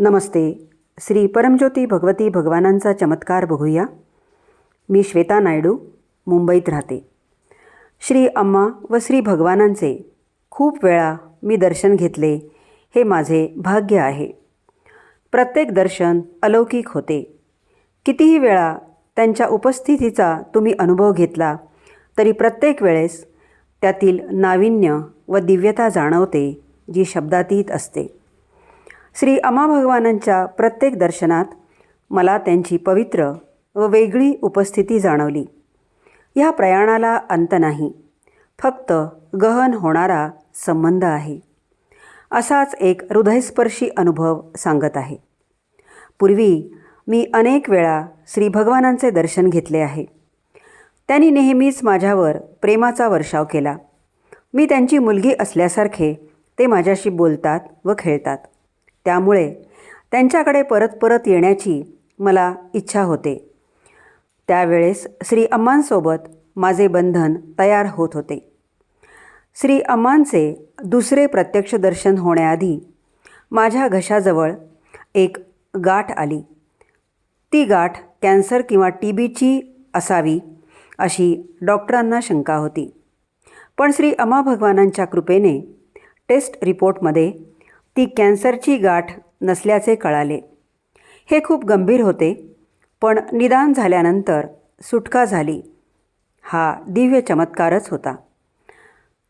नमस्ते. श्री परमज्योती भगवती भगवानांचा चमत्कार बघूया. मी श्वेता नायडू मुंबईत राहते. श्री अम्मा व श्री भगवानांचे खूप वेळा मी दर्शन घेतले हे माझे भाग्य आहे. प्रत्येक दर्शन अलौकिक होते. कितीही वेळा त्यांच्या उपस्थितीचा तुम्ही अनुभव घेतला तरी प्रत्येक वेळेस त्यातील नाविन्य व दिव्यता जाणवते जी शब्दातीत असते. श्री अमा भगवानांच्या प्रत्येक दर्शनात मला त्यांची पवित्र व वेगळी उपस्थिती जाणवली. ह्या प्रयाणाला अंत नाही फक्त गहन होणारा संबंध आहे. असाच एक हृदयस्पर्शी अनुभव सांगत आहे. पूर्वी मी अनेक वेळा श्री भगवानांचे दर्शन घेतले आहे. त्यांनी नेहमीच माझ्यावर प्रेमाचा वर्षाव केला. मी त्यांची मुलगी असल्यासारखे ते माझ्याशी बोलतात व खेळतात. त्यामुळे त्यांच्याकडे परत परत येण्याची मला इच्छा होते. त्यावेळेस श्री अम्मांसोबत माझे बंधन तयार होत होते. श्री अम्मांचे दुसरे प्रत्यक्ष दर्शन होण्याआधी माझ्या घशाजवळ एक गाठ आली. ती गाठ कॅन्सर किंवा टी बीची असावी अशी डॉक्टरांना शंका होती. पण श्री अमा भगवानांच्या कृपेने टेस्ट रिपोर्टमध्ये ती कॅन्सरची गाठ नसल्याचे कळाले. हे खूप गंभीर होते पण निदान झाल्यानंतर सुटका झाली. हा दिव्य चमत्कारच होता.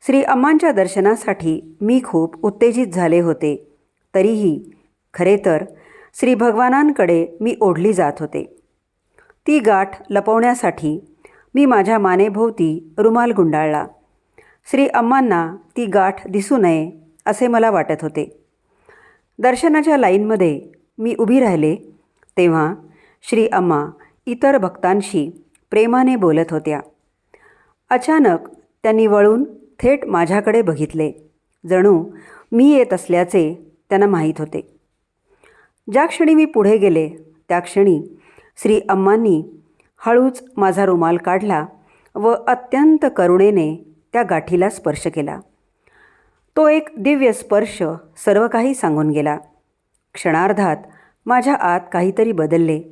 श्री अम्मांच्या दर्शनासाठी मी खूप उत्तेजित झाले होते तरीही खरे तर श्री भगवानांकडे मी ओढली जात होते. ती गाठ लपवण्यासाठी मी माझ्या मानेभोवती रुमाल गुंडाळला. श्री अम्मांना ती गाठ दिसू नये असे मला वाटत होते. दर्शनाच्या लाईनमध्ये मी उभी राहिले तेव्हा श्री अम्मा इतर भक्तांशी प्रेमाने बोलत होत्या. अचानक त्यांनी वळून थेट माझ्याकडे बघितले. जणू मी येत असल्याचे त्यांना माहीत होते. ज्या क्षणी मी पुढे गेले त्या क्षणी श्री अम्मांनी हळूच माझा रुमाल काढला व अत्यंत करुणेने त्या गाठीला स्पर्श केला. तो एक दिव्य स्पर्श सर्व काही सांगून गेला. क्षणार्धात माझ्या आत काहीतरी बदलले.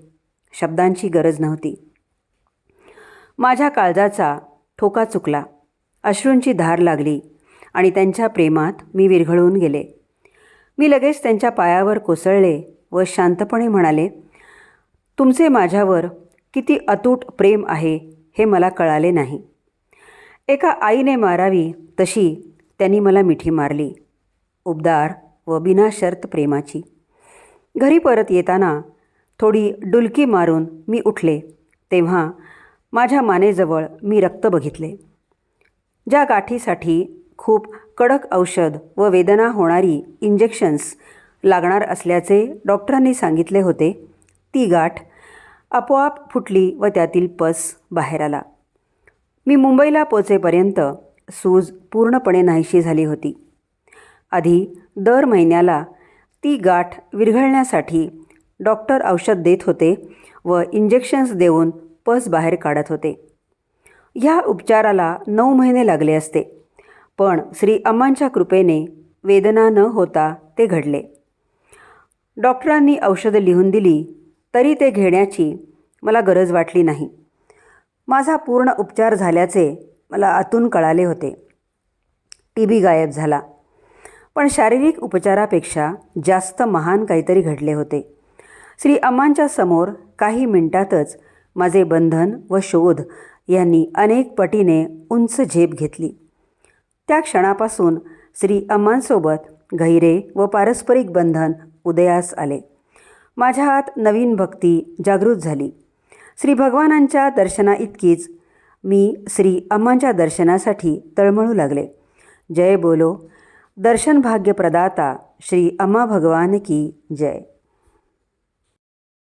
शब्दांची गरज नव्हती. माझ्या काळजाचा ठोका चुकला. अश्रूंची धार लागली आणि त्यांच्या प्रेमात मी विरघळून गेले. मी लगेच त्यांच्या पायावर कोसळले व शांतपणे म्हणाले तुमचे माझ्यावर किती अतूट प्रेम आहे हे मला कळाले नाही. एका आईने मारावी तशी त्यांनी मला मिठी मारली. उबदार व बिनाशर्त प्रेमाची. घरी परत येताना थोडी डुलकी मारून मी उठले. तेव्हा माझ्या मानेजवळ मी रक्त बघितले. ज्या गाठीसाठी खूप कडक औषध व वेदना होणारी इंजेक्शन्स लागणार असल्याचे डॉक्टरांनी सांगितले होते ती गाठ आपोआप फुटली व त्यातील पस बाहेर आला. मी मुंबईला पोचेपर्यंत सूज पूर्णपणे नाहीशी झाली होती. आधी दर महिन्याला ती गाठ विरघळण्यासाठी डॉक्टर औषध देत होते व इंजेक्शन्स देऊन पस बाहेर काढत होते. ह्या उपचाराला नऊ महिने लागले असते पण श्री अम्मांच्या कृपेने वेदना न होता ते घडले. डॉक्टरांनी औषधं लिहून दिली तरी ते घेण्याची मला गरज वाटली नाही. माझा पूर्ण उपचार झाल्याचे मला आतून कळाले होते. टी बी गायब झाला. पण शारीरिक उपचारापेक्षा जास्त महान काहीतरी घडले होते. श्री अम्मांच्या समोर काही मिनिटातच माझे बंधन व शोध यांनी अनेक पटीने उंच झेप घेतली. त्या क्षणापासून श्री अम्मांसोबत गहिरे व पारस्परिक बंधन उदयास आले. माझ्या हात नवीन भक्ती जागृत झाली. श्री भगवानांच्या दर्शना इतकीच मी श्री अम्मांच्या दर्शनासाठी तळमळू लागले. जय बोलो. दर्शन भाग्य प्रदाता श्री अम्मा भगवान की जय.